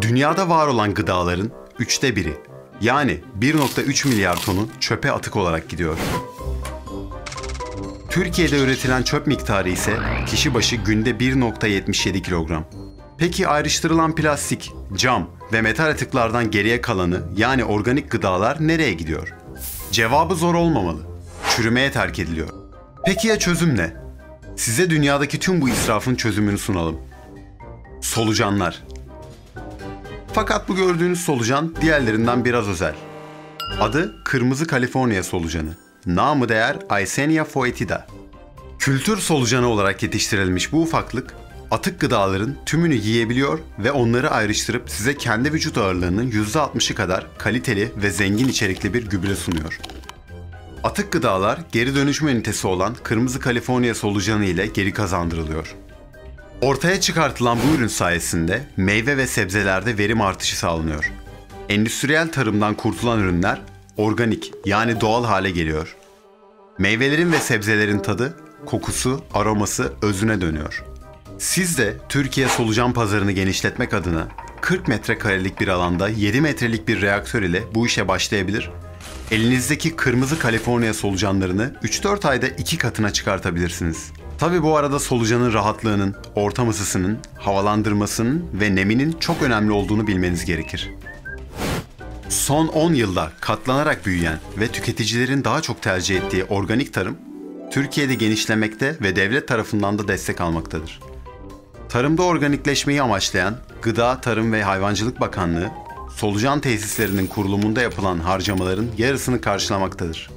Dünyada var olan gıdaların üçte biri yani 1.3 milyar tonu çöpe atık olarak gidiyor. Türkiye'de üretilen çöp miktarı ise kişi başı günde 1.77 kilogram. Peki ayrıştırılan plastik, cam ve metal atıklardan geriye kalanı yani organik gıdalar nereye gidiyor? Cevabı zor olmamalı. Çürümeye terk ediliyor. Peki ya çözüm ne? Size dünyadaki tüm bu israfın çözümünü sunalım. Solucanlar. Fakat bu gördüğünüz solucan diğerlerinden biraz özel. Adı kırmızı Kaliforniya solucanı. Namı değer Aysenia foetida. Kültür solucanı olarak yetiştirilmiş bu ufaklık, atık gıdaların tümünü yiyebiliyor ve onları ayrıştırıp size kendi vücut ağırlığının %60'ı kadar kaliteli ve zengin içerikli bir gübre sunuyor. Atık gıdalar geri dönüşüm ünitesi olan kırmızı Kaliforniya solucanı ile geri kazandırılıyor. Ortaya çıkartılan bu ürün sayesinde meyve ve sebzelerde verim artışı sağlanıyor. Endüstriyel tarımdan kurtulan ürünler organik yani doğal hale geliyor. Meyvelerin ve sebzelerin tadı, kokusu, aroması özüne dönüyor. Siz de Türkiye solucan pazarını genişletmek adına 40 metrekarelik bir alanda 7 metrelik bir reaktör ile bu işe başlayabilir. Elinizdeki kırmızı Kaliforniya solucanlarını 3-4 ayda iki katına çıkartabilirsiniz. Tabi bu arada solucanın rahatlığının, ortam ısısının, havalandırmasının ve neminin çok önemli olduğunu bilmeniz gerekir. Son 10 yılda katlanarak büyüyen ve tüketicilerin daha çok tercih ettiği organik tarım, Türkiye'de genişlemekte ve devlet tarafından da destek almaktadır. Tarımda organikleşmeyi amaçlayan Gıda, Tarım ve Hayvancılık Bakanlığı, solucan tesislerinin kurulumunda yapılan harcamaların yarısını karşılamaktadır.